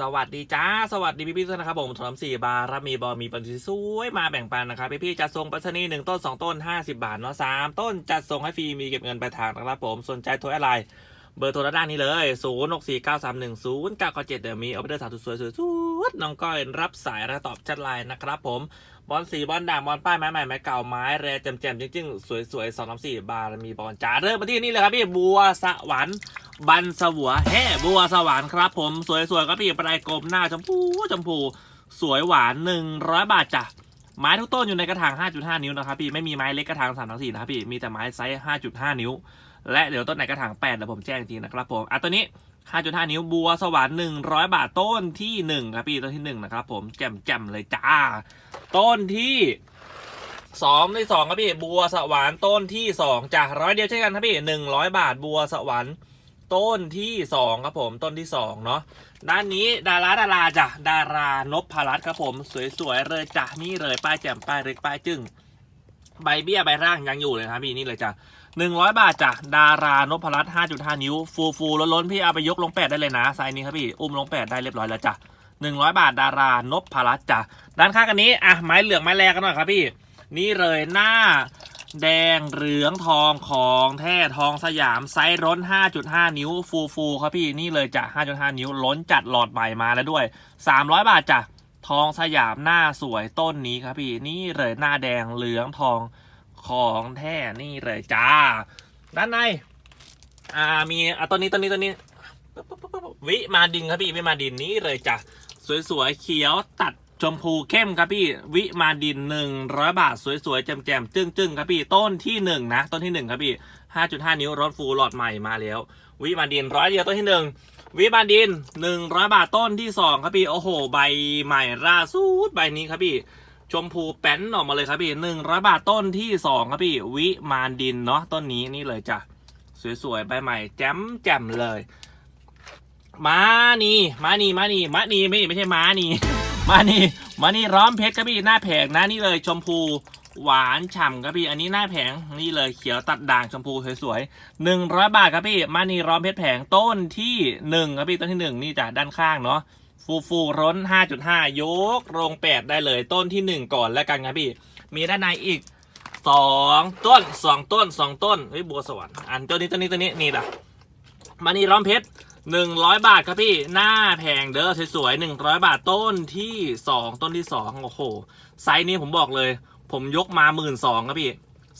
สวัสดีจ้า สวัสดีพี่พี่ๆทุกท่านนะครับผมถนอมสี่บารมีบอมีปันสวยมาแบ่งปันนะครับพี่พี่ๆจัดส่งปัสนีหนึ่งต้นสองต้นห้าสิบาทเนาะสามต้นจัดส่งให้ฟรีมีเก็บเงินปลายทางนะครับผมสนใจโทรอะไรเบอร์โทรด้านนี้เลยศูนย์หกสี่เก้าสามหนึ่งศูนย์เก้าเจ็ดเดี๋ยวมีออเดอร์สาวสวยสวยน้องก้อยรับสายและตอบแชัดไลน์นะครับผม บอลสีบอลด่างบอลป้ายไม้ใหม่ไม้เก่าไม้แรแจ่มๆจริงๆสวยๆสองสามสี่บารมีบอลจ้าเริ่มมาที่นี่เลยครับพี่บัวสวรรค์บันสวัวแห่บัวสวรรค์ครับผมสวยๆครับพี่ปลายกลมหน้าชมพูชมพู สวยหวาน100บาทจ้ะไม้ทุกต้นอยู่ในกระถาง 5.5 นิ้วนะครับพี่ไม่มีไม้เล็กกระถาง3 4นะครับพี่มีแต่ไม้ไซส์ 5.5 นิ้ว และเดี๋ยวต้นไหนกระถาง8เดี๋ยวผมแจ้งอีกทีนะครับผมอะตัวนี้ 5.5 นิ้วบัวสวรรค์100 บาทต้นที่ 1 ครับพี่ต้นที่ 1 นะครับผมแจ่มๆเลยจ้า ต้นที่สองที่สองครับพี่บัวสวรรค์ต้นที่สองจากร้อยเดียวเช่นกันครับพี่หนึ่งร้อยบาทบัวสวรรค์ต้นที่สองครับผมต้นที่สองเนาะด้านนี้ดาราดาราจ้ะดารานพพรัตครับผม สวยๆเลยจ้ะนี่เลยป้ายแจ่มป้ายเล็กป้ายจึ้งใบเบี้ยใบร่างยังอยู่เลยครับพี่นี่เลยจ้ะ หนึ่งร้อยบาทจ้ะดารานพรัตน์ห้าจุดห้านิ้ว ฟูฟูล้นๆพี่เอาไปยกลงแปดได้เลยนะไซส์นี้ครับพี่อุ้มลงแปดได้เรียบร้อยแล้วจ้ะหนึ่งร้อยบาทดารานพรัตน์จ้ะด้านข้างกันนี้อะไม้เหลืองไม้แรกกันหน่อยครับพี่ นี่เลยหน้าแดงเหลืองทองของแท้ทองสยามไซส์ร้น 5.5 นิ้ว ฟูฟูครับพี่นี่เลยจ้ะ 5.5 นิ้ว ล้นจัดหลอดใหม่มาแล้วด้วย 300 บาทจ้ะ ทองสยามหน้าสวยต้นนี้ครับพี่ นี่เลยหน้าแดงเหลืองทอง ของแท้นี่เลยจ้า ด้านใน อ่ามีอะต้นนี้ต้นนี้ต้นนี้วิมาดินครับพี่วิมาดินนี่เลยจ้ะสวยๆเขียวตัดชมพูเข้มครับพี่วิมาดินหนึ่งร้อยบาท สวยๆแจ่มๆจึ้งๆครับพี่ต้นที่หนึ่งนะต้นที่หนึ่งครับพี่ห้าจุดห้านิ้วรถฟูลหลอดใหม่มาแล้ว วิมาดินร้อยเดียวต้นที่หนึ่งวิมาดินหนึ่งร้อยบาทต้นที่สองครับพี่โอ้โห ใบใหม่ล่าสุดใบนี้ครับพี่ ชมพูแป้นออกมาเลยครับพี่หนึ่งร้อยบาทต้นที่สองครับพี่ วิมานดินเนาะต้นนี้นี่เลยจ้ะ สวยๆใบใหม่ แจ่มแจ่มๆเลยมานีมานีมานีมานีไม่ไม่ใช่ม้านีมานีมานีร้อมเพชรครับพี่หน้าแผงนะนี่เลยชมพูหวานฉ่ำครับพี่ อันนี้หน้าแผงนี่เลยเขียวตัดด่างชมพูสวยๆหนึ่งร้อยบาทครับพี่มานีร้อมเพชรแผงต้นที่หนึ่งครับพี่ต้นที่หนึ่งนี่จากด้านข้างเนาะ ฟูฟูร้นห้าจุดห้ายกโรงแปดได้เลยต้นที่หนึ่งก่อนแล้วกันครับพี่ มีด้านในอีกสองต้นสองต้นสองต้นเฮ้ยบัวสวรรค์อันต้นนี้ต้นนี้ต้นนี้นี่ล่ะมานี่ร้อมเพชรหนึ่งร้อยบาทครับพี่หน้าแพงเด้อสวยๆหนึ่งร้อยบาทต้นที่สองต้นที่สองโอ้โห ไซส์นี้ผมบอกเลย ผมยกมาหมื่นสองครับพี่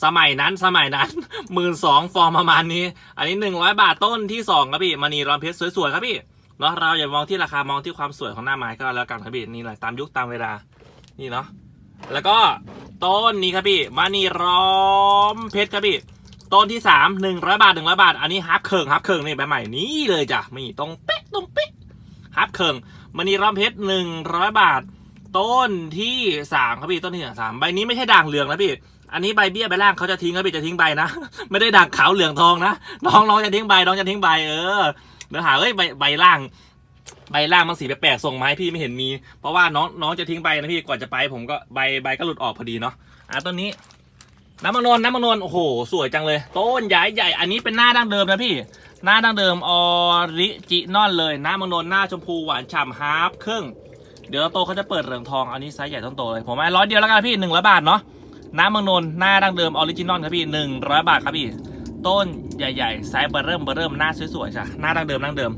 สมัยนั้นสมัยนั้นหมื่นสองฟอร์มประมาณนี้ อันนี้หนึ่งร้อยบาทต้นที่สองครับพี่มานีร้อมเพชรสวยๆครับพี่ เนาะเราอย่ามองที่ราคามองที่ความสวยของหน้าไม้ก็แล้วกันครับพี่นี่แหละตามยุคตามเวลานี่เนาะแล้วก็ต้นนี้ครับพี่มานีร้อมเพชรครับพี่ต้นที่สามหนึ่งร้อยบาทหนึ่งร้อยบาท อันนี้ฮับเคิงฮับเคิงนี่ใบใหม่นี่เลยจ้ะมีตรงเป๊ะตรงเป๊ะฮับเคิงมันนี่รอมเพชรหนึ่งร้อยบาท ต้นที่สามครับพี่ต้นที่สามใบนี้ไม่ใช่ด่างเหลืองนะพี่อันนี้ใบเบี้ยใบล่างเขาจะทิ้งครับพี่จะทิ้งใบนะ ไม่ได้ด่างขาวเหลืองทองนะน้องน้องจะทิ้งใบน้องจะทิ้งใบเออ เดี๋ยวหาเอ้ยใบใบล่าง ใบล่างมันสีแปลกๆส่งมาให้พี่ไม่เห็นมี เพราะว่าน้องน้องจะทิ้งใบนะพี่ก่อนจะไป ผมก็ใบใบก็หลุดออกพอดีเนาะอะต้นนี้น้ำมันนวลน้ำมันนวลโอ้โห สวยจังเลย ต้นใหญ่ใหญ่ อันนี้เป็นหน้าดั้งเดิมนะพี่ หน้าดั้งเดิมออริจินอลเลย น้ำมันนวลหน้าชมพูหวานฉ่ำฮาร์ฟครึ่ง เดี๋ยวโตเขาจะเปิดเหลืองทอง อันนี้ไซส์ใหญ่ต้นโตเลย ผมให้ร้อยเดียวแล้วกันพี่หนึ่งร้อยบาทเนาะ น้ำมันนวลหน้าดั้งเดิมออริจินอลครับพี่หนึ่งร้อยบาทครับพี่ ต้นใหญ่ๆไซส์เบอร์เริ่มเบอร์เริ่มหน้าสวยๆจ้ะหน้าดั้งเดิมดั้งเดิม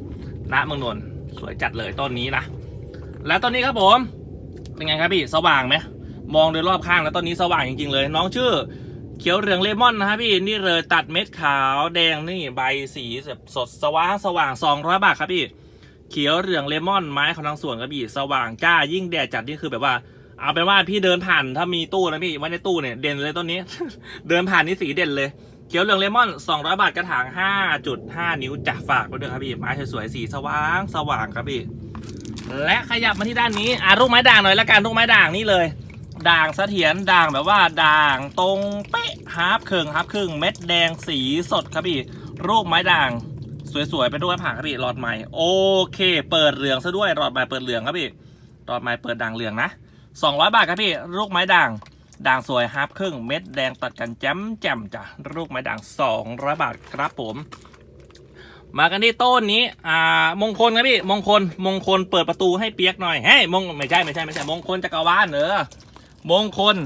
น้ำมันนวลสวยจัดเลยต้นนี้นะแล้วต้นนี้ครับผม เป็นไงครับพี่สว่างไหมมองโดยรอบข้างแล้วต้นนี้สว่างจริงๆเลย น้องชื่อเขียวเหลืองเลมอนนะครับพี่นี่เลยตัดเม็ดขาวแดงนี่ใบสีแบบสดสว่างสว่างสองร้อยบาทครับพี่เขียวเหลืองเลมอนไม้ของทางสวนครับพี่สว่างจ้ายิ่งแดดจัดนี่คือแบบว่าเอาเป็นว่าพี่เดินผ่านถ้ามีตู้นะพี่ไว้ในตู้เนี่ยเด่นเลยต้นนี้ เดินผ่านนี่สีเด่นเลย ขียวเหลืองเลมอน 200 บาทกระถาง 5.5 นิ้วจะฝากไว้ด้วยครับพี่ไม้สวยๆสีสว่างสว่างครับพี่และขยับมาที่ด้านนี้อะลูกไม้ด่างหน่อยละกันลูกไม้ด่างนี่เลย ด่างเสถียรด่างแบบว่าด่างตรงเป๊ะฮาร์ฟครึ่งฮาร์ฟครึ่งเม็ดแดงสีสดครับพี่รูปไม้ด่าง สวยๆไปด้วยผ่าครับพี่หลอดใหม่โอเค เปิดเหลืองซะด้วยหลอดใหม่เปิดเหลืองครับพี่หลอดใหม่เปิดด่างเหลืองนะ200 บาทครับพี่ลูกไม้ด่าง ด่างสวยฮาร์ฟครึ่งเม็ดแดงตัดกันแจ่มแจ่มจ้ะลูกไม้ด่าง200บาทครับผม มากันที่ต้นนี้ อ่ามงคลครับพี่มงคลมงคลเปิดประตูให้เปียกหน่อยเฮ้ยมงไม่ใช่ไม่ใช่ไม่ใช่มงคลจักรวาลเนอะมงคล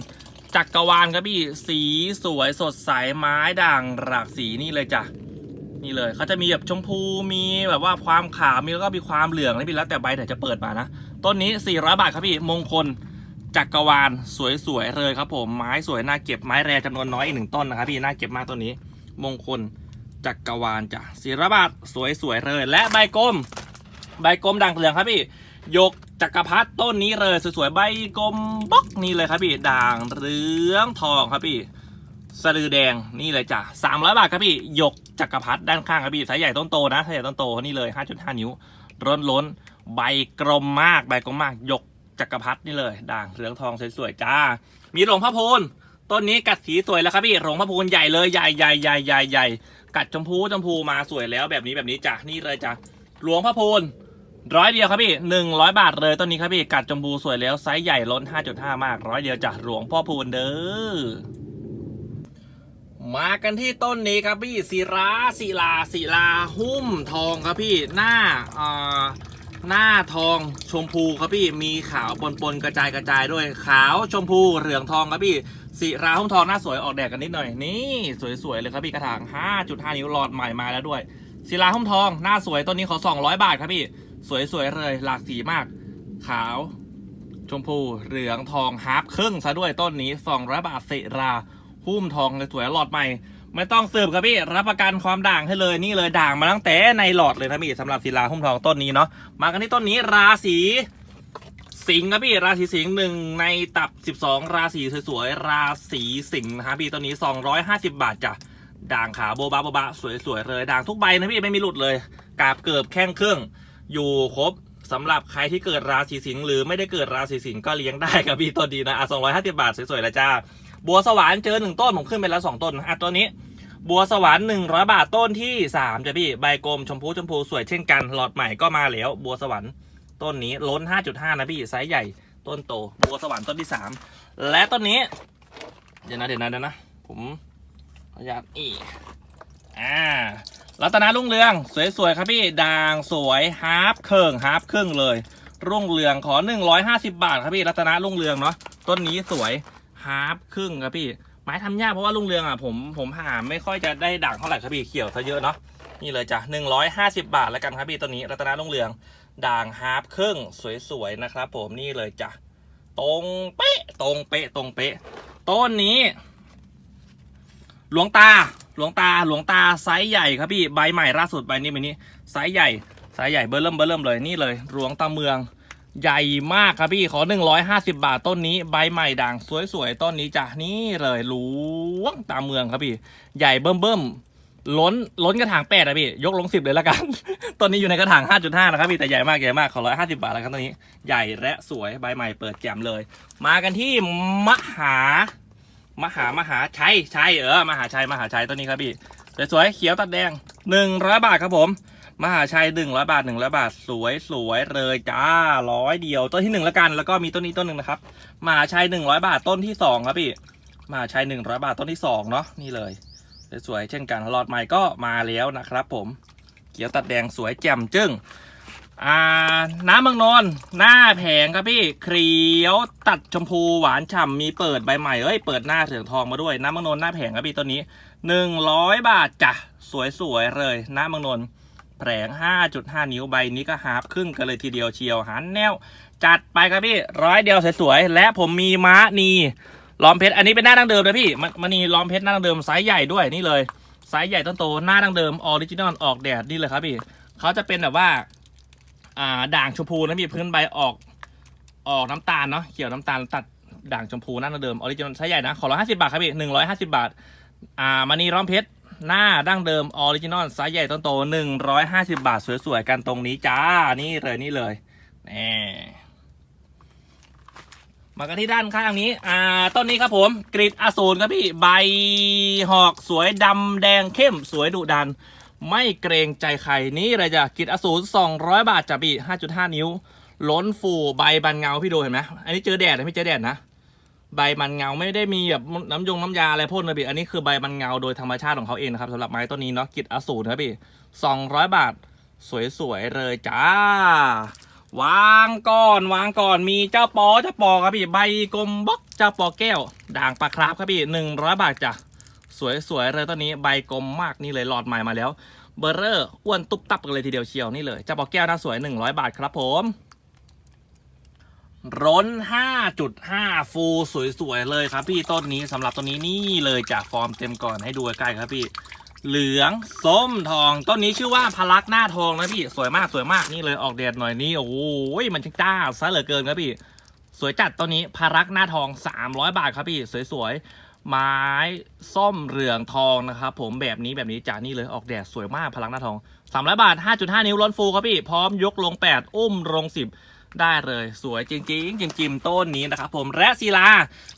จักรวาลครับพี่สีสวยสดใสไม้ด่างหลากสีนี่เลยจ้ะนี่เลยเขาจะมีแบบชมพูมีแบบว่าความขาวมีแล้วก็มีความเหลืองนะพี่แล้วแต่ใบไหนจะเปิดมานะต้นนี้400บาทครับพี่มงคล จักรวาลสวยๆเลยครับผมไม้สวยน่าเก็บไม้แรจำนวนน้อยอีกหนึ่งต้นนะครับพี่น่าเก็บมากต้นนี้ มงคลจักรวาลจ้ะศิรบาทสวยๆเลย และใบกลม ใบกลมด่างเหลืองครับพี่ยกจักรพรรดิต้นนี้เลยสวยๆใบกลมบล็อกนี่เลยครับพี่ด่างเหลืองทองครับพี่สะดือแดงนี่เลยจ้ะสามร้อยบาทครับพี่ยกจักรพรรดิด้านข้างครับพี่สายใหญ่ต้นโตนะสายใหญ่ต้นโตนี่เลยห้าจุดห้านิ้วล้นล้นๆใบกลมมากใบกลมมากยก จักรพรรดินี่เลย ด่างเหลืองทองสวยๆจ้า มีหลวงพ่อพูนต้นนี้กัดสีสวยแล้วครับพี่หลวงพ่อพูนใหญ่เลยใหญ่ใหญ่ใหญ่ใหญ่ใหญ่กัดชมพูชมพูมาสวยแล้วแบบนี้แบบนี้จ้ะนี่เลยจ้ะหลวงพ่อพูนร้อยเดียวครับพี่หนึ่งร้อยบาทเลยต้นนี้ครับพี่กัดชมพูสวยแล้วไซส์ใหญ่ล้นห้าจุดห้ามากร้อยเดียวจ้ะหลวงพ่อพูนเด้อมากันที่ต้นนี้ครับพี่ศิราศิลาศิลาหุ้มทองครับพี่หน้าอ่า หน้าทองชมพูครับพี่มีขาวปนปนๆกระจายกระจายด้วยขาวชมพูเหลืองทองครับพี่ศิราหุ้มทองหน้าสวยออกแดดกันนิดหน่อยนี่สวยๆเลยครับพี่กระถาง 5.5 นิ้วหลอดใหม่มาแล้วด้วยศิลาหุ้มทองหน้าสวยต้นนี้ขอ 200 บาทครับพี่สวยๆเลยหลากสีมาก ขาวชมพูเหลืองทองฮาร์ปครึ่งซะด้วยต้นนี้200บาทศิราหุ้มทองสวยหลอดใหม่ ไม่ต้องสืบครับพี่รับประกันความด่างให้เลยนี่เลยด่างมาตั้งแต่ในหลอดเลยนะพี่สำหรับศิลาหุ้มทองต้นนี้เนาะมากันที่ต้นนี้ราศีสิงห์ครับพี่ราศีสิงห์หนึ่งในตับ 12 ราศีสวยๆราศีสิงห์นะครับพี่ต้นนี้ 250 บาทจ้ะด่างขาโบบะโบบะสวยๆเลยด่างทุกใบนะพี่ไม่มีหลุดเลยกาบเกิบแข้งเครึ่องอยู่ครบสำหรับใครที่เกิดราศีสิงห์หรือไม่ได้เกิดราศีสิงห์ก็เลี้ยงได้ครับพี่ต้นดีนะอะ250 บาทสวยๆแล้วจ้า บัวสวรรค์เจอหนึ่งต้นผมขึ้นไปแล้วสองต้นอะตัวนี้ บัวสวรรค์หนึ่งร้อยบาทต้นที่สามจ้ะพี่ใบกลมชมพูชมพูสวยเช่นกันหลอดใหม่ก็มาแล้ว บัวสวรรค์ต้นนี้ล้น5.5นะพี่ไซส์ใหญ่ต้นโต บัวสวรรค์ต้นที่สามและต้นนี้ เดี๋ยวนะเดี๋ยวนะเดี๋ยวนะ ผมขออนุญาตอีอ่ารัตนารุ่งเรือง สวยๆครับพี่ด่างสวยฮาร์ปเคิงฮาร์ปครึ่งเลย รุ่งเรืองขอ 150 บาทครับพี่รัตนารุ่งเรืองเนาะต้นนี้สวย ฮาร์ปครึ่งครับพี่ ไม้ทำยากเพราะว่ารุ่งเรืองอะผมผมหาไม่ค่อยจะได้ด่างเท่าไหร่ครับพี่เขียวซะเยอะเนาะนี่เลยจ้ะ150 บาทแล้วกันครับพี่ต้นนี้รัตนารุ่งเรือง ด่างฮาร์ปครึ่งสวยๆนะครับ ผมนี่เลยจ้ะตรงเป๊ะตรงเป๊ะตรงเป๊ะต้นนี้ หลวงตาหลวงตาหลวงตาไซส์ใหญ่ครับพี่ใบใหม่ล่าสุดใบนี้ใบนี้ไซส์ใหญ่ไซส์ใหญ่เบอร์เริ่มเบอร์เริ่มเลยนี่เลยหลวงตาเมือง ใหญ่มากครับพี่ขอ 150 บาทต้นนี้ ใบใหม่ด่างสวยๆต้นนี้จ้ะนี่เลยหลวงตามเมืองครับพี่ ใหญ่เบิ่มๆล้นล้นกระถางแปดนะพี่ ยกลงสิบเลยละกันต้นนี้อยู่ในกระถาง 5.5 นะครับพี่แต่ใหญ่มากใหญ่มากขอ 150 บาทแล้วครับต้นนี้ ใหญ่และสวยใบใหม่เปิดแจ่มเลย มากันที่มหามหามหาชัยชัยเออมหาชัยมหาชัยต้นนี้ครับพี่สวยๆเขียวตัดแดงหนึ่งร้อยบาทครับผม มหาชัยหนึ่งร้อยบาทหนึ่งร้อยบาทสวยสวยเลยจ้าร้อยเดียวต้นที่หนึ่งแล้วกันแล้วก็มีต้นนี้ต้นหนึ่งนะครับมหาชัยหนึ่งร้อยบาทต้นที่สองครับพี่มหาชัยหนึ่งร้อยบาทต้นที่สองเนาะนี่เลยสวยเช่นกันหลอดใหม่ก็มาแล้วนะครับ ผมเขียวตัดแดงสวยแจ่มจึ้งอ่าน้ำมืองนนหน้าแผงครับพี่เขียวตัดชมพูหวานฉ่ำมีเปิดใบใหม่เอ้ยเปิดหน้าเหลืองทองมาด้วยน้ำมืองนนหน้าแผงครับพี่ตัวนี้หนึ่งร้อยบาทจ้ะสวยๆเลยน้ำมืองนน แผงห้าจุดห้านิ้วใบนี้ก็ฮาร์ปครึ่งกันเลยทีเดียวเชียวหันแนว จัดไปครับพี่ร้อยเดียวสวยๆ และผมมีม้านีล้อมเพชร อันนี้เป็นหน้าดังเดิมนะพี่มันนีล้อมเพชรหน้าดังเดิมไซส์ใหญ่ด้วยนี่เลยไซส์ใหญ่ต้นโตหน้าดังเดิมออริจินอลออกแดดนี่เลยครับพี่เขาจะเป็นแบบว่าอ่าด่างชมพูนะพี่พื้นใบออกออกน้ำตาลเนาะเขียวน้ำตาลตัดด่างชมพูหนั่นเดิมออริจินอลไซส์ใหญ่นะขอร้อยห้าสิบาทครับพี่หนึ่งร้อยห้าสิบาทอ่ามานีร้อมเพชร หน้าดั้งเดิมออริจินอลไซส์ใหญ่ต้นโตหนึ่งร้อยห้าสิบาท สวยๆ กันตรงนี้จ้า นี่เลยนี่เลยแน่มากันที่ด้านข้างนี้ อ่า ต้นนี้ครับผม กรีดอสูรครับพี่ ใบหอกสวยดำแดงเข้มสวยดุดัน ไม่เกรงใจใคร นี่เลยจ้ะกิจอสูร200 บาทจ้ะพี่ 5.5 นิ้ว ล้นฟูใบบันเงาพี่ดูเห็นไหมอันนี้เจอแดดนะไม่เจอแดดนะ ใบมันเงาไม่ได้มีแบบน้ำยงน้ำยาอะไรพ่นนะพี่อันนี้คือใบมันเงาโดยธรรมชาติของเขาเองนะครับสำหรับไม้ต้นนี้เนาะกิจอสูรนะครับพี่สองร้อยบาท สวยๆเลยจ้าวางก่อนวางก่อนมีเจ้าปอเจ้าปอครับพี่ใบกลมบล็อกเจ้าปอแก้ว ด่างปลาคราฟครับพี่หนึ่งร้อยบาทจ้ะสวยๆเลยต้นนี้ใบกลมมากนี่เลยหลอดใหม่มาแล้วเบอร์เรอร์อ้วนตุ๊บตับกันเลยทีเดียวเชียวนี่เลยเจ้าปอแก้วน่าสวยหนึ่งร้อยบาทครับผม ร้น 5.5 ฟูสวย ๆ เลยครับพี่ต้นนี้สำหรับต้นนี้นี่เลยจากฟอร์มเต็มก่อนให้ดูใกล้ครับพี่ เหลืองส้มทองต้นนี้ชื่อว่าพลักหน้าทองนะพี่สวยมากสวยมากนี่เลยออกแดดหน่อยนี่โอ้ยมันช่างจ้าซะเหลือเกินครับพี่ สวยจัดต้นนี้พลักหน้าทอง 300 บาทครับพี่สวยๆไม้ส้มเหลืองทองนะครับผมแบบนี้แบบนี้จ้านี่เลยออกแดดสวยมากพลักหน้าทอง300บาท 5.5 นิ้วล้นฟูครับพี่พร้อมยกลง 8 อุ้มลง 10 ได้เลยสวยจริงๆจริงๆต้นนี้นะครับผมและศิลา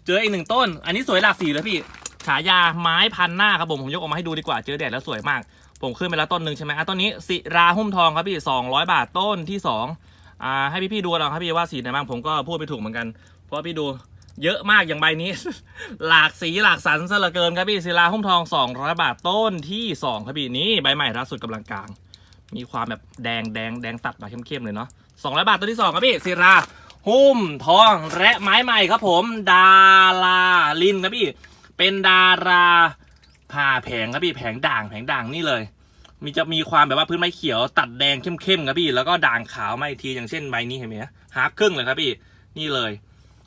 เจออีกหนึ่งต้น อันนี้สวยหลากสีเลยพี่ฉายาไม้พันหน้าครับผมผมยกออกมาให้ดูดีกว่าเจอแดดแล้วสวยมาก ผมขึ้นไปแล้วต้นหนึ่งใช่ไหมอะต้นนี้ศิราหุ้มทองครับพี่200บาทต้นที่2อ่าให้พี่ๆดูเอาครับพี่ว่าสีไหนบ้างผมก็พูดไปถูกเหมือนกัน เพราะพี่ดูเยอะมากอย่างใบนี้ หลากสีหลากสันซะเหลือเกินครับพี่ศิลาหุ้มทอง200บาทต้นที่2ครับพี่นี่ใบใหม่ล่าสุดกำลังกลาง มีความแบบแดงแดงแดงตัดมาเข้มๆเลยเนาะ 200 บาทต้นที่2ครับพี่ศิราหุ้มทองและไม้ใหม่ครับผม ดาราลินครับพี่ เป็นดาราผ่าแผงครับพี่แผงด่างแผงด่างนี่เลย มีจะมีความแบบว่าพื้นไม้เขียวตัดแดงเข้มๆครับพี่ แล้วก็ด่างขาวไมาอีกทีอย่างเช่นใบนี้เห็นไหมฮาร์ฟครึ่งเลยครับพี่นี่เลย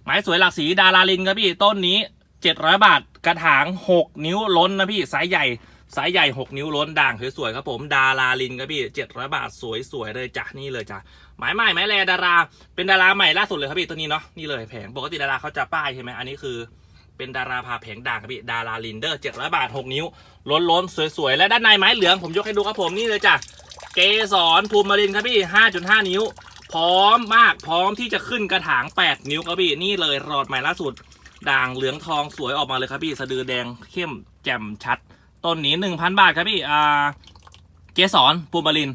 ไม้สวยหลากสีดาราลินครับพี่ต้นนี้ 700 บาทกระถาง 6 นิ้วล้นนะพี่ไซส์ใหญ่ ไซส์ใหญ่ 6 นิ้วล้นด่างสวยๆครับผมดาราลินครับพี่700 บาทสวยๆเลยจ้ะนี่เลยจ้ะไม้ใหม่ไม้แรดารา เป็นดาราใหม่ล่าสุดเลยครับพี่ตัวนี้เนาะนี่เลยแผงปกติดาราเขาจะป้ายใช่ไหมอันนี้คือ เป็นดาราพาแผงด่างครับพี่ดาราลินเดอร์700บาท 6 นิ้วล้นล้นๆสวยๆและด้านในไม้เหลืองผมยกให้ดูครับผมนี่เลยจ้ะเกสรภูมิมารินครับพี่ 5.5 นิ้ว พร้อมมากพร้อมที่จะขึ้นกระถาง 8 นิ้วครับพี่นี่เลยรอดใหม่ล่าสุด ด่างเหลืองทองสวยออกมาเลยครับพี่ สะดือแดงเข้มแจ่มชัด ต้นนี้1,000บาทครับพี่อ่าเกสรภูมิมาริน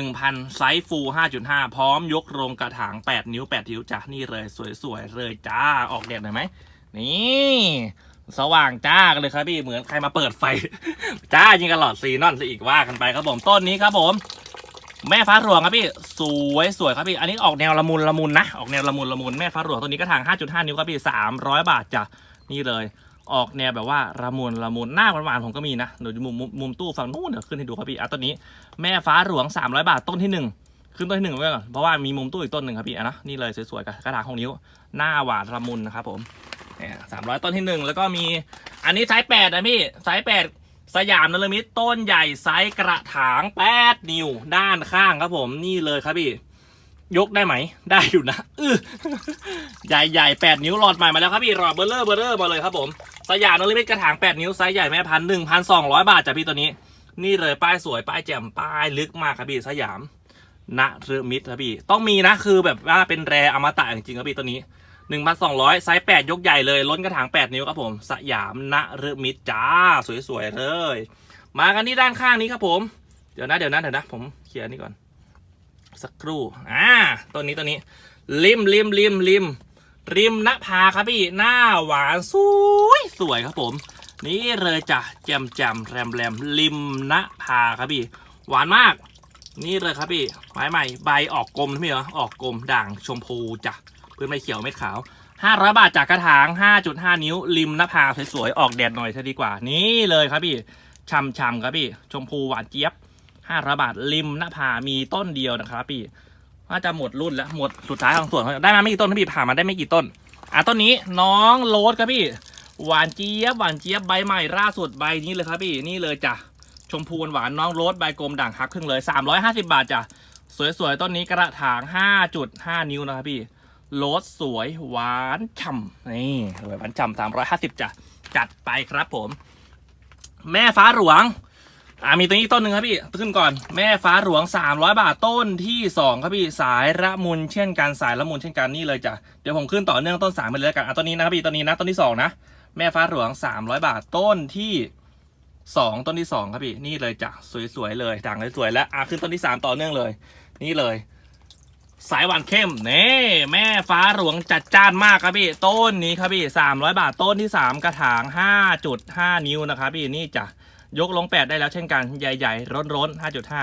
1,000ไซส์ฟู5.5พร้อมยกโรงกระถาง8นิ้ว8นิ้วจ้ะนี่เลยสวยๆเลยจ้าออกแดดหน่อยไหมนี่สว่างจ้ากันเลยครับพี่เหมือนใครมาเปิดไฟ จ้ายิงกันหลอดซีนอนซะอีกว่ากันไปครับผมต้นนี้ครับผม แม่ฟ้าหลวงครับพี่ สวยสวยครับพี่ อันนี้ออกแนวละมุนละมุนนะออกแนวละมุนละมุนแม่ฟ้าหลวงตัวนี้กระถาง 5.5 นิ้วครับพี่300 บาทจ้ะนี่เลย ออกแนวแบบว่าละมุนละมุนหน้าหวานๆผมก็มีนะเดี๋ยวมุมมุมมุมตู้ฝั่งนู้นเดี๋ยวขึ้นให้ดูครับพี่อะต้นนี้แม่ฟ้าหลวง 300 บาทต้นที่หนึ่งขึ้นต้นที่หนึ่งไว้ก่อนเพราะว่ามีมุมตู้อีกต้นหนึ่งครับพี่อะนะนี่เลยสวยๆกับกระถางหกนิ้ว หน้าหวานละมุนนะครับผมเนี่ยสามร้อยต้นที่หนึ่งแล้วก็มีอันนี้ไซส์แปดนะพี่ไซส์แปดสยามนลมิตต้นใหญ่ไซส์กระถางแปดนิ้วด้านข้างครับผมนี่เลยครับพี่ยกได้ไหม ได้อยู่นะ อื้อ ใหญ่ใหญ่แปดนิ้วหลอดใหม่มาแล้วครับพี่หลอดเบอร์เลอร์เบอร์เลอร์มาเลยครับผม สยามนลมิตรกระถางแปดนิ้ว ไซส์ใหญ่แม่พันหนึ่งพันสองร้อยบาทจ้ะพี่ตัวนี้ นี่เลยป้ายสวยป้ายแจ่มป้ายลึกมากครับพี่สยามณฤมิตรครับพี่ ต้องมีนะคือแบบว่าเป็นแรอมตะจริงๆครับพี่ตัวนี้1,200ไซส์8ยกใหญ่เลยล้นกระถาง8นิ้วครับผมสยามณฤมิตรจ้า สวยๆเลย มากันที่ด้านข้างนี้ครับผม เดี๋ยวนะเดี๋ยวนะเดี๋ยวนะ ผมเคลียร์นี่ก่อน สักครู่อ่าตัวนี้ตัวนี้ ริมริมริมริม ริมนภาครับพี่หน้าหวานสวยสวยครับผม นี่เลยจ้ะแจมแจมแรมแรมริมนภาครับพี่ หวานมาก นี่เลยครับพี่ไม้ใหม่ใบออกกลมใช่ไหมเหรอออกกลมด่างชมพูจ้ะพื้นไม้เขียวเม็ดขาว500 บาทจากกระถาง 5.5 นิ้ว ริมหน้าผาสวยๆ ออกแดดหน่อยซะดีกว่า นี่เลยครับพี่ช่ำๆครับพี่ ชมพูหวานเจี๊ยบ 500 บาทริมหน้าผามีต้นเดียวนะครับพี่ น่าจะหมดรุ่นแล้วหมดสุดท้ายของสวนได้มาไม่กี่ต้นพี่ผ่ามาได้ไม่กี่ต้น อะต้นนี้น้องโรสครับพี่ หวานเจี๊ยบหวานเจี๊ยบใบใหม่ล่าสุดใบนี้เลยครับพี่นี่เลยจ้ะชมพูหวานน้องโรสใบกลมด่างฮักครึ่งเลย 350 บาทจ้ะสวยๆต้นนี้กระถาง 5.5 นิ้วนะครับพี่โรสสวยหวานฉ่ำนี่สวยหวานฉ่ำสามร้อยห้าสิบจ้ะจัดไปครับผม แม่ฟ้าหลวง อ่ามีตัวนี้ต้นหนึ่งครับพี่ขึ้นก่อนแม่ฟ้าหลวง 300 บาทต้นที่2ครับพี่สายระมุนเช่นกันสายละมุนเช่นกันนี่เลยจ้ะเดี๋ยวผมขึ้นต่อเนื่องต้นสามไปเลยแล้วกันอะต้นนี้นะครับพี่ต้นนี้นะต้นที่สองนะแม่ฟ้าหลวง 300 บาทต้นที่สองต้นที่สองครับพี่นี่เลยจ้ะสวยๆเลยด่างสวยๆแล้วอะขึ้นต้นที่สามต่อเนื่องเลย นี่เลย สายหวานเข้มเน่แม่ฟ้าหลวงจัดจ้านมากครับพี่ต้นนี้ครับพี่สามร้อยบาทต้นที่สามกระถางห้าจุดห้านิ้วนะครับพี่นี่จ้ะ ยกลงแปดได้แล้วเช่นกัน ใหญ่ๆ ร้อนๆห้าจุดห้า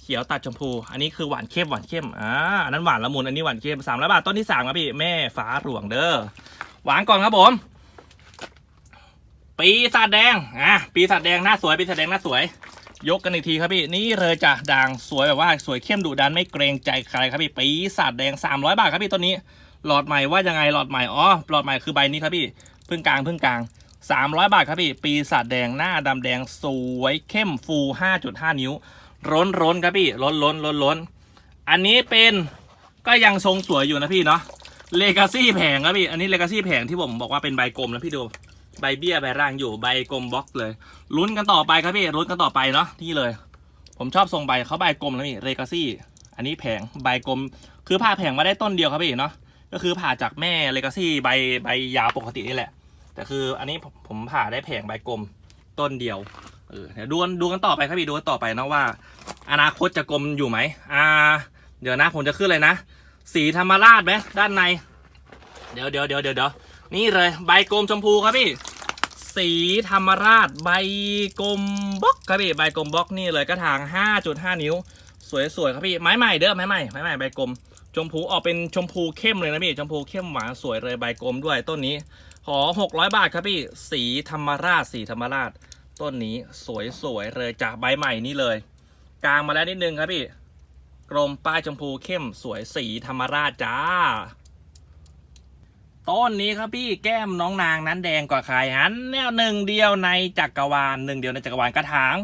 เขียวตัดชมพู อันนี้คือหวานเข้มหวานเข้มอ่าอันนั้นหวานละมุน อันนี้หวานเข้มสามร้อยบาท ต้นที่สามครับพี่ แม่ฟ้าหลวงเด้อ หวานก่อนครับผม ปีศาจแดง อะ ปีศาจแดงหน้าสวย ปีศาจแดงหน้าสวย ยกกันอีกทีครับพี่ นี่เลยจ้ะด่างสวยแบบว่าสวยเข้มดุดันไม่เกรงใจใครครับพี่ ปีศาจแดง 300 บาทครับพี่ตัวนี้ หลอดใหม่ว่ายังไง หลอดใหม่ อ๋อ หลอดใหม่คือใบนี้ครับพี่ พึ่งกลางพึ่งกลาง 300 บาทครับพี่ ปีศาจแดงหน้าดำแดงสวยเข้มฟู 5.5 นิ้ว ร้นร้นครับพี่ล้นล้นล้นล้นอันนี้เป็นก็ยังทรงสวยอยู่นะพี่เนาะเลกาซี่แผงครับพี่ อันนี้เลกาซี่แผงที่ผมบอกว่าเป็นใบกลมนะพี่ดู ใบเบี้ยใบร่างอยู่ใบกลมบล็อกเลย ลุ้นกันต่อไปครับพี่ลุ้นกันต่อไปเนาะนี่เลย ผมชอบทรงใบเขาใบกลมนะพี่เรกาซี่ อันนี้แผงใบกลม คือผ่าแผงมาได้ต้นเดียวครับพี่เนาะก็คือผ่าจากแม่เรกาซี่ใบใบยาวปกตินี่แหละ แต่คืออันนี้ผมผ่าได้แผงใบกลมต้นเดียวเออเดี๋ยวดูกันดูกันต่อไปครับพี่ดูกันต่อไปนะว่า อนาคตจะกลมอยู่ไหมอ่า เดี๋ยวนะผมจะขึ้นเลยนะ สีธรรมราชไหมด้านใน เดี๋ยวเดี๋ยวเดี๋ยวเดี๋ยวเดี๋ยวนี่เลยใบกลมชมพูครับพี่ สีธรรมราชใบกลมบล็อกครับพี่ใบกลมบล็อกนี่เลยกระถาง 5.5 นิ้ว สวยๆครับพี่ไม้ใหม่เด้อไม้ใหม่ไม้ใหม่ใบกลมชมพูออกเป็นชมพูเข้มเลยนะพี่ชมพูเข้มหวานสวยเลยใบกลมด้วยต้นนี้ ขอ 600 บาทครับพี่ สีธรรมราช สีธรรมราช ต้นนี้สวยๆเลยจากใบใหม่นี่เลย กลางมาแล้วนิดนึงครับพี่กรมป้ายชมพูเข้มสวยสีธรรมราชจ้า ต้นนี้ครับพี่แก้มน้องนางนั้นแดงกว่าใครหันแนวหนึ่งเดียวในจักรวาลหนึ่งเดียวในจักรวาลกระถาง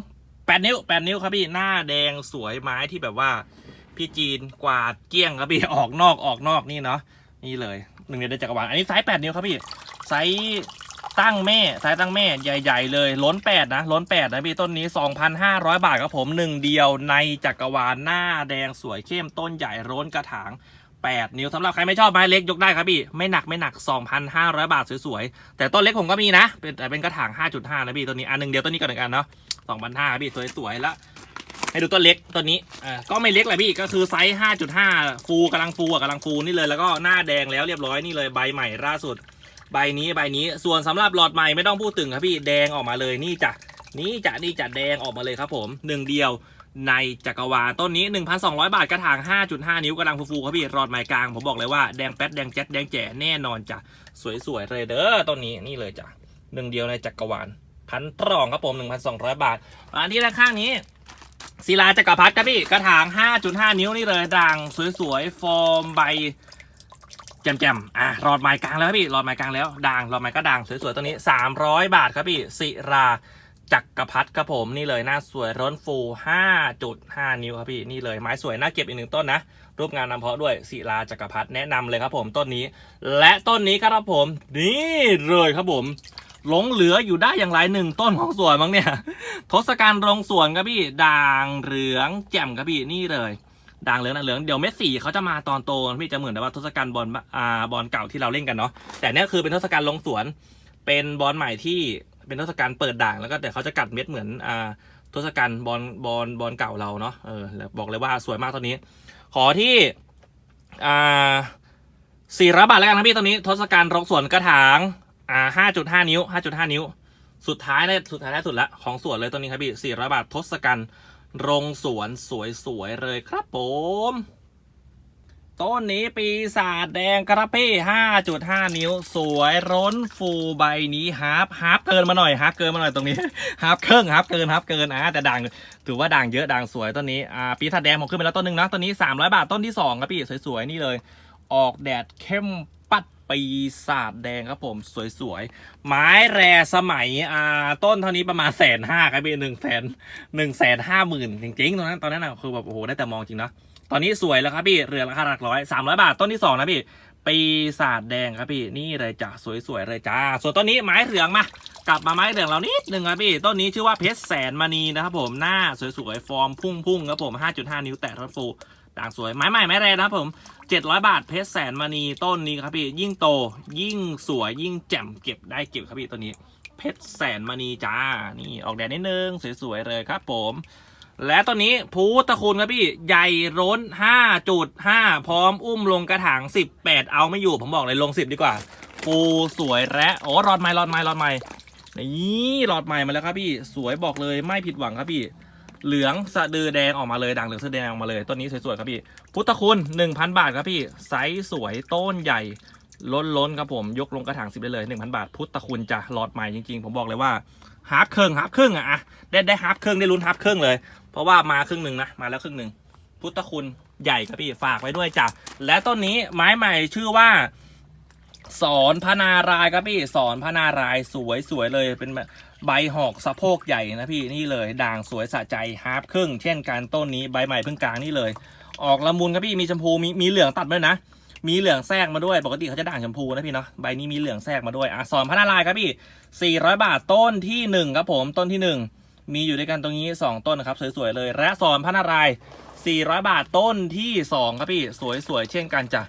แปดนิ้วแปดนิ้วครับพี่หน้าแดงสวยไม้ที่แบบว่าพี่จีนกวาดเกี้ยงครับพี่ออกนอกออกนอกนี่เนาะนี่เลยหนึ่งเดียวในจักรวาลอันนี้ไซส์แปดนิ้วครับพี่ ไซส์ตั้งแม่ไซส์ตั้งแม่ใหญ่ ๆ เลย ล้นแปดนะล้นแปดนะพี่ต้นนี้ 2,500 บาทครับผมหนึ่งเดียวในจักรวาลหน้าแดงสวยเข้มต้นใหญ่ร้นกระถาง8 นิ้วสำหรับใครไม่ชอบไม้เล็กยกได้ครับพี่ ไม่หนักไม่หนัก 2,500 บาทสวยๆ แต่ต้นเล็กผมก็มีนะ เป็นแต่เป็นกระถาง 5.5 นะพี่ตัวนี้อันหนึ่งเดียวต้นนี้ก่อนหนึ่งอันเนาะ2,500ครับพี่สวยๆแล้วให้ดูต้นเล็กตัวนี้อ่าก็ไม่เล็กเลยพี่ก็คือไซส์ 5.5 ฟูกำลังฟูอะกำลังฟูนี่เลยแล้วก็หน้าแดงแล้วเรียบร้อยนี่เลยใบใหม่ล่าสุด ใบนี้ใบนี้ส่วนสำหรับหลอดใหม่ไม่ต้องพูดถึงครับพี่แดงออกมาเลยนี่จ้ะนี่จ้ะนี่จ้ะแดงออกมาเลยครับผมหนึ่งเดียวในจักรวาลต้นนี้ 1,200 บาทกระถาง 5.5 นิ้วกำลังฟูๆครับพี่รอดไม้กลาง ผมบอกเลยว่าแดงแป๊ดแดงแจ๊ดแดงแจ๋แน่นอนจ้ะ สวยๆเลยเด้อต้นนี้นี่เลยจ้ะหนึ่งเดียวในจักรวาลพันตรองครับผม 1,200 บาทอันที่ด้านข้างนี้ศิลาจักรพรรดิครับพี่กระถาง 5.5 นิ้วนี่เลยด่างสวยๆฟอร์มใบ แจ่มๆอะรอดไม้กลางแล้วพี่รอดไม้กลางแล้วด่างรอดไม้ก็ด่างสวยๆตัวนี้ 300 บาทครับพี่ศิราจักรพัดครับผมนี่เลยหน้าสวยร้นฟู 5.5 นิ้วครับพี่นี่เลยไม้สวยน่าเก็บอีกหนึ่งต้นนะ รูปงานนำเพาะด้วยศิลาจักรพัดแนะนำเลยครับผมต้นนี้ และต้นนี้ครับผม นี่เลยครับผมหลงเหลืออยู่ได้อย่างไรหนึ่งต้นของสวนมั้งเนี่ยทศกัณฐ์โรงสวนครับพี่ด่างเหลืองแจ่มครับพี่นี่เลย ด่างเหลืองด่างเหลืองเดี๋ยวเม็ดสีเขาจะมาตอนโตพี่จะเหมือนแบบว่าทศกัณฐ์บอลอ่าบอลเก่าที่เราเล่นกันเนาะแต่เนี้ยคือเป็นทศกัณฐ์ลงสวน เป็นบอลใหม่ที่เป็นทศกัณฐ์เปิดด่างแล้วก็แต่เขาจะกัดเม็ดเหมือนอ่าทศกัณฐ์บอลบอลบอลเก่าเราเนาะเออแล้วบอกเลยว่าสวยมากตอนนี้ ขอที่อ่าสี่ร้อยบาทแล้วกันนะพี่ตอนนี้ ทศกัณฐ์ลงสวนกระถางอ่าห้าจุดห้านิ้วห้าจุดห้านิ้ว สุดท้ายเลยสุดท้ายท้สุดละของสวนเลยตัวนี้ครับพี่สี่ร้อยบาททศกัณฐ์ โรงสวนสวยๆเลยครับผม ต้นนี้ปีศาจแดงกระพี่ห้าจุดห้านิ้ว สวยร้นฟูใบนี้ฮาร์ปฮาร์ปเกินมาหน่อยฮาร์ปเกินมาหน่อยตรงนี้ฮาร์ปครึ่งฮาร์ปเกินฮาร์ปเกินอะแต่ด่างถือว่าด่างเยอะด่างสวยต้นนี้อ่าปีศาจแดงผมขึ้นไปแล้วต้นหนึ่งนะต้นนี้สามร้อยบาทต้นที่สองครับพี่สวยๆนี่เลย ออกแดดเข้ม ปีศาจแดงครับผมสวยๆ ไม้แรสมัยอ่าต้นเท่านี้ประมาณแสนห้าครับพี่หนึ่งแสนหนึ่งแสนห้าหมื่นจริงๆตอนนั้นตอนนั้นนะคือแบบโอ้โหได้แต่มองจริงนะตอนนี้สวยแล้วครับพี่เรือราคาหลักร้อยสามร้อยบาทต้นที่สองนะพี่ปีศาจแดงครับพี่นี่เลยจ้ะสวยๆเลยจ้าส่วนต้นนี้ไม้เหลืองมากลับมาไม้เหลืองเรานิดหนึ่งครับพี่ต้นนี้ชื่อว่าเพชรแสนมณีนะครับผมหน้าสวยๆฟอร์มพุ่งๆครับผม 5.5 นิ้วแตะรถฟู ด่างสวยไม้ใหม่ไม้แรงนะครับผม700 บาทเพชรแสนมณีต้นนี้ครับพี่ยิ่งโตยิ่งสวยยิ่งแจ่มเก็บได้เก็บครับพี่ตัวนี้ เพชรแสนมณีจ้านี่ออกแดดนิดนึงสวยๆเลยครับผม และตัวนี้พุทธคุณครับพี่ใหญ่ร้น 5.5 พร้อมอุ้มลงกระถาง 18 เอาไม่อยู่ผมบอกเลยลง 10 ดีกว่าปูสวยและโอ้รอดไม้รอดไม้รอดไม้นี่รอดไม้มาแล้วครับพี่สวยบอกเลยไม่ผิดหวังครับพี่ เหลืองสะดือแดงออกมาเลยด่างเหลืองสะดือแดงออกมาเลยต้นนี้สวยๆครับพี่พุทธคุณ 1,000 บาทครับพี่ไซส์สวยต้นใหญ่ ล้นล้นๆครับผมยกลงกระถางสิบได้เลย 1,000 บาท พุทธคุณจะหลอดใหม่จริงๆ ผมบอกเลยว่าฮาร์ฟครึ่งฮาร์ฟครึ่งอะอะได้ได้ฮาร์ฟครึ่งได้ลุ้นฮาร์ฟครึ่งเลย เพราะว่ามาครึ่งหนึ่งนะมาแล้วครึ่งหนึ่งพุทธคุณใหญ่ครับพี่ฝากไว้ด้วยจ้ะและต้นนี้ไม้ใหม่ชื่อว่าสอนพนารายครับพี่สอนพนารายสวยสวยเลยเป็น ใบหอกสะโพกใหญ่นะพี่นี่เลยด่างสวยสะใจฮาร์ฟครึ่ง เช่นกันต้นนี้ใบใหม่เพิ่งกลางนี่เลย ออกละมุนครับพี่มีชมพูมีมีเหลืองตัดด้วยนะ มีเหลืองแทรกมาด้วยปกติเขาจะด่างชมพูนะพี่เนาะใบนี้มีเหลืองแทรกมาด้วยอะสอนพนารายครับพี่ 400 บาทต้นที่หนึ่งครับผมต้นที่หนึ่งมีอยู่ด้วยกันตรงนี้ 2 ต้นนะครับสวยๆเลยและสอนพนาราย400 บาทต้นที่สองครับพี่สวยๆเช่นกันจ้ะ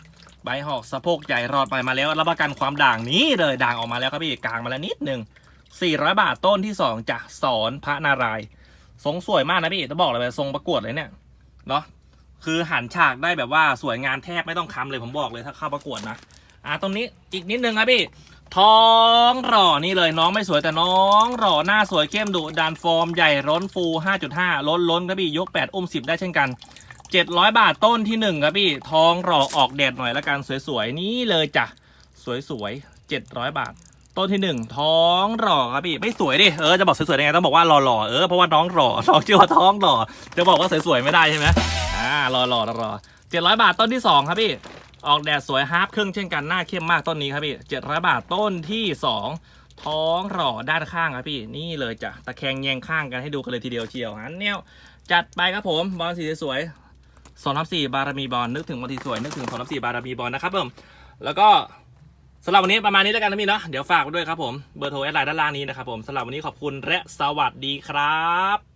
ใบหอกสะโพกใหญ่รอดไปมาแล้วรับประกันความด่างนี้เลยด่างออกมาแล้วครับพี่กลางมาแล้วนิดหนึ่ง 400 บาทต้นที่ 2จะสอนพระนารายทรงสวยมากนะพี่จะบอกเลยว่าทรงประกวดเลยเนี่ยเนาะคือหันฉากได้แบบว่าสวยงามแทบไม่ต้องค้ำเลยผมบอกเลยถ้าเข้าประกวดนะอ่าตรงนี้อีกนิดนึงครับพี่ท้องหล่อนี่เลยน้องไม่สวยแต่น้องหล่อหน้าสวยเข้มดุดันฟอร์มใหญ่ร้นฟู 5.5 ล้นล้นครับพี่ยก 8 อุ้ม 10 ได้เช่นกัน 700 บาทต้นที่หนึ่งครับพี่ท้องหล่อออกแดดหน่อยละกันสวยๆ นี่เลยจ้ะ สวยๆ 700 บาท ต้นที่หนึ่งท้องหล่อครับพี่ไม่สวยดิเออจะบอกสวยๆได้ไงต้องบอกว่าหล่อๆเออเพราะว่าน้องหล่อน้องชื่อว่าท้องหล่อจะบอกว่าสวยๆไม่ได้ใช่ไหมอ่าหล่อๆหล่อๆ700บาทต้นที่สองครับพี่ออกแดดสวยฮาร์ปครึ่งเช่นกันหน้าเข้มมากต้นนี้ครับพี่700บาทต้นที่สองท้องหล่อด้านข้างครับพี่นี่เลยจ้ะตะแคงแยงข้างกันให้ดูกันเลยทีเดียวเชียวอันเนี้ยจัดไปครับผมบอลสีสวยสองทับสี่บารมีบอลนึกถึงวันที่สวยนึกถึงสองทับสี่บารมีบอลนะครับผมแล้วก็ สำหรับวันนี้ประมาณนี้แล้วกันนะพี่เนาะเดี๋ยวฝากไว้ด้วยครับผมเบอร์โทรแอดไลน์ด้านล่างนี้นะครับผมสำหรับวันนี้ขอบคุณและสวัสดีครับ